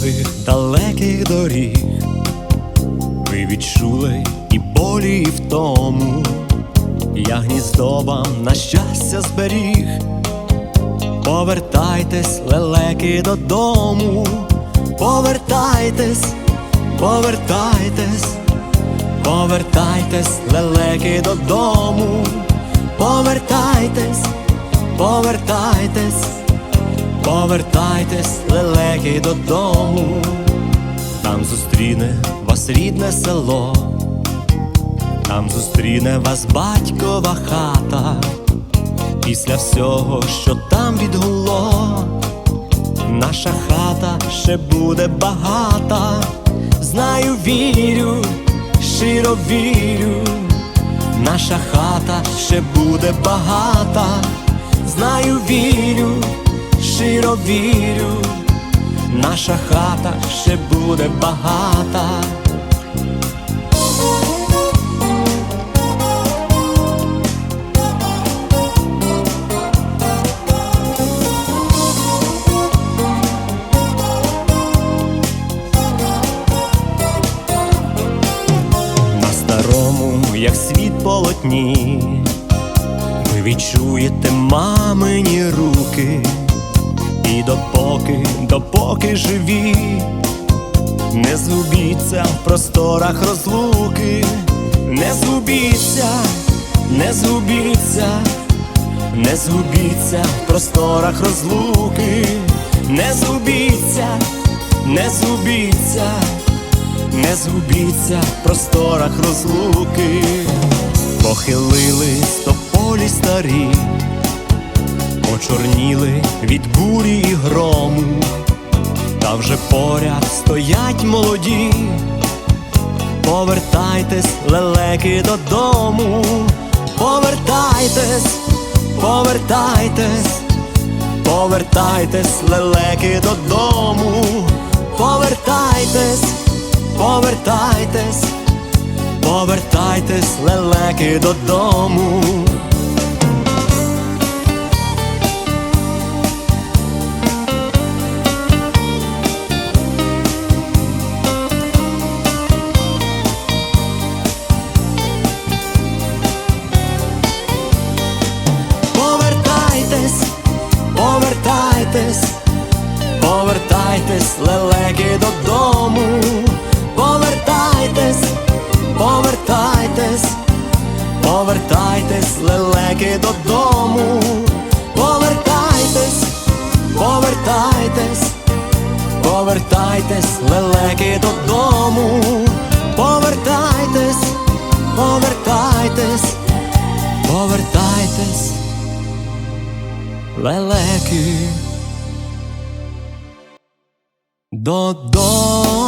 Довгих далеких доріг. Ви відчули і болі, і втому. Я гніздо вам на щастя зберіг. Повертайтесь, лелеки, додому, повертайтесь, повертайтесь, повертайтесь, лелеки додому, повертайтесь, повертайтесь, повертайтесь, лелеки додому, там зустріне вас рідне село, там зустріне вас батькова хата. Після всього, що там відгуло, наша хата ще буде багата. Знаю, вірю, щиро вірю, наша хата ще буде багата. Знаю, вірю, щиро вірю, наша хата ще буде багата. Як світ полотні, ви відчуєте мамині руки, допоки, допоки живі, не згубіться в просторах розлуки, не згубіться, не згубіться, не згубіться в просторах розлуки, не згубіться, не згубіться. Не згубіться в просторах розлуки, похилились тополі старі, почорніли від бурі і грому, та вже поряд стоять молоді. Повертайтесь, лелеки, додому, повертайтесь, повертайтесь, повертайтесь, лелеки додому, повертайтесь, повертайтесь, повертайтесь, лелеки додому. Повертайтесь, лелеки додому, повертайтесь, повертайтесь, повертайтесь, лелеки додому, повертайтесь, повертайтесь, повертайтесь, лелеки додому, повертайтесь, повертайтесь, повертайтесь, лелеки додому.